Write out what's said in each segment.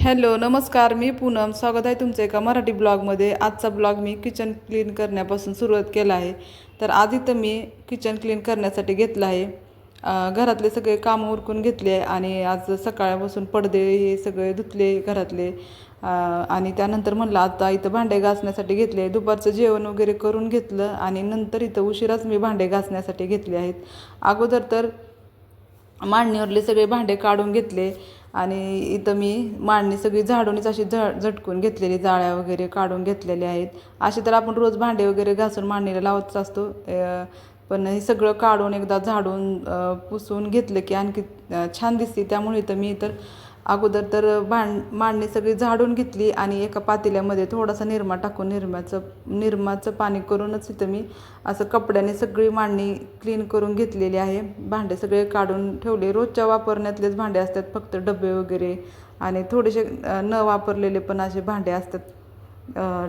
Hello नमस्कार मी पूनम. स्वागत आहे तुमचं एका मराठी ब्लॉगमध्ये. आजचा ब्लॉग मी किचन क्लीन करण्यापासून सुरुवात केला आहे. तर आज इथं मी किचन क्लीन करण्यासाठी घेतलं आहे. घरातले सगळे कामं उरकून घेतले आहे आणि आज सकाळपासून पडदे हे सगळे धुतले घरातले. आणि त्यानंतर म्हणलं आता इथं भांडे घासण्यासाठी घेतले दुपारचं जेवण वगैरे करून घेतलं आणि नंतर इथं उशिराच मी भांडे घासण्यासाठी घेतले आहेत. अगोदर तर मांडणीवरले सगळे भांडे काढून घेतले. आणि इथं मी मांडणी सगळी झाडूनच अशी झ झटकून घेतलेली जाळ्या वगैरे काढून घेतलेल्या आहेत. असे तर आपण रोज भांडे वगैरे घासून मांडणीला लावतच असतो. पण हे सगळं काढून एकदा झाडून पुसून घेतलं की आणखी छान दिसते. त्यामुळे तर मी तर अगोदर तर भांड मांडणी सगळी झाडून घेतली आणि एका पातेल्यामध्ये थोडासा निरमा टाकून निरमाचं निरमाचं पाणी करूनच इथं मी असं कपड्याने सगळी मांडणी क्लीन करून घेतलेली आहे. भांडे सगळे काढून ठेवले. रोजच्या वापरण्यातलेच भांडे असतात फक्त डबे वगैरे आणि थोडेसे न वापरलेले पण असे भांडे असतात.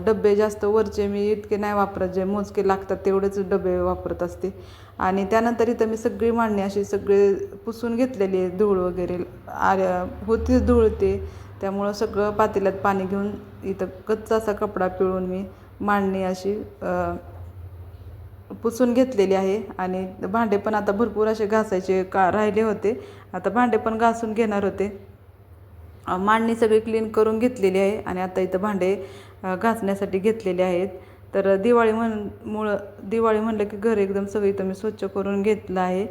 डबे जास्त वरचे मी इतके नाही वापरत जे मोजके लागतात तेवढेच डबे वापरत असते. आणि त्यानंतर इथं मी सगळी मांडणी अशी सगळे पुसून घेतलेली आहे धूळ वगैरे. आल्या होतीच धूळ ते त्यामुळं सगळं पातेल्यात पाणी घेऊन इथं कच्चा असा कपडा पिळून मी मांडणी अशी पुसून घेतलेली आहे. आणि भांडे पण आता भरपूर असे घासायचे का राहिले होते. आता भांडे पण घासून घेणार होते. मांडणी सगळी क्लीन करून घेतलेली आहे आणि आता इथं भांडे घासण्यासाठी घेतलेले आहेत. तर दिवाळी म्हण मुळं दिवाळी म्हणलं की घर एकदम सगळी इथं मी स्वच्छ करून घेतलं आहे.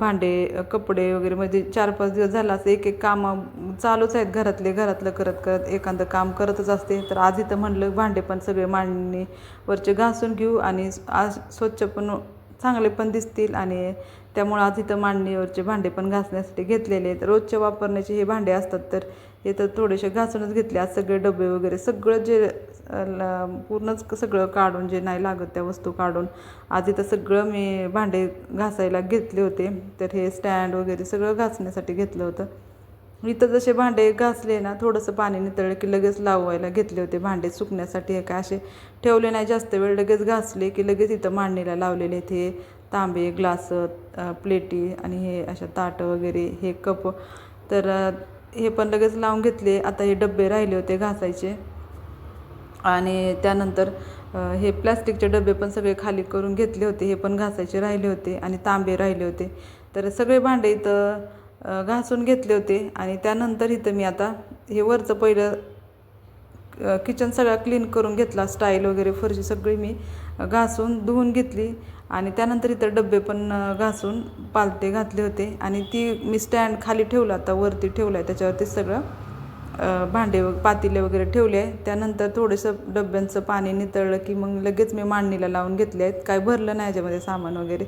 भांडे कपडे वगैरे म्हणजे चार पाच दिवस झाला असं एक एक कामं चालूच आहेत घरातले घरातलं करत करत एखादं काम करतच असते. तर आज इथं म्हणलं भांडे पण सगळे मांडणीवरचे घासून घेऊ आणि आज स्वच्छ पण चांगले पण दिसतील आणि त्यामुळं आज इथं मांडणीवरचे भांडे पण घासण्यासाठी घेतलेले आहेत. रोजच्या वापरण्याचे हे भांडे असतात तर हे तर थोडेसे घासूनच घेतले. आज सगळे डबे वगैरे सगळं जे पूर्णच सगळं काढून जे नाही लागत त्या वस्तू काढून आज इथं सगळं मी भांडे घासायला घेतले होते. तर हे स्टँड वगैरे सगळं घासण्यासाठी घेतलं होतं. इथं जसे भांडे घासले ना थोडंसं पाणी नितळलं की लगेच लावायला घेतले होते भांडे सुकण्यासाठी. हे काय असे ठेवले नाही जास्त वेळ लगेच घासले की लगेच इथं मांडणीला लावलेले आहेत हे. तांबे ग्लास प्लेटी आणि हे अशा ताटं वगैरे हे कप. तर हे पण लगेच लावून घेतले. आता हे डबे राहिले होते घासायचे. आणि त्यानंतर हे प्लॅस्टिकचे डबे पण सगळे खाली करून घेतले होते. हे पण घासायचे राहिले होते आणि तांबे राहिले होते. तर सगळे भांडे इथं घासून घेतले होते. आणि त्यानंतर इथं मी आता हे वरचं पहिलं किचन सगळा क्लीन करून घेतला स्टाईल वगैरे फरशी सगळी मी घासून धुवून घेतली. आणि त्यानंतर इतर डबे पण घासून पालते घातले होते. आणि ती मी स्टँड खाली ठेवला आता वरती ठेवला आहे त्याच्यावरती सगळं भांडे व पातेले वगैरे ठेवले आहे त्यानंतर थोडंसं डब्यांचं पाणी नितळलं की मग लगेच मी मांडणीला लावून घेतले आहेत. काय भरलं नाही याच्यामध्ये सामान वगैरे.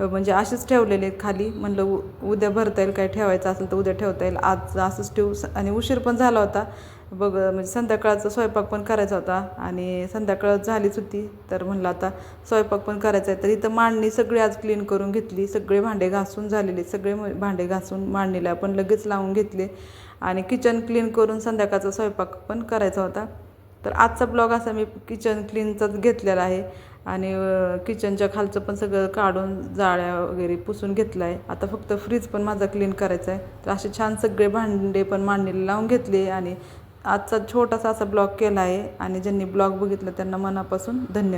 म्हणजे असेच ठेवलेले आहेत खाली. म्हणलं उ उद्या भरता येईल काय ठेवायचं असेल तर उद्या ठेवता येईल. आज असंच ठेवू स- आणि उशीर पण झाला होता. बघ म्हणजे संध्याकाळचा स्वयंपाक पण करायचा होता आणि संध्याकाळ झालीच होती. तर म्हणलं आता स्वयंपाक पण करायचा आहे. तर इथं मांडणी सगळी आज क्लीन करून घेतली. सगळे भांडे घासून झालेले. सगळे भांडे घासून मांडणीला पण लगेच लावून घेतले. आणि किचन क्लीन करून संध्याकाळचा स्वयंपाक पण करायचा होता. तर आजचा ब्लॉग असा मी किचन क्लीनचाच घेतलेला आहे. आणि किचनच्या खालचं पण सगळं काढून जाळ्या वगैरे पुसून घेतलं आहे आता फक्त फ्रीज पण माझा क्लीन करायचा आहे. तर असे छान सगळे भांडे पण मांडणीला लावून घेतले आणि आजचा छोटासा असा ब्लॉग केला आहे आणि ज्यांनी ब्लॉग बघितलं त्यांना मनापासून धन्यवाद.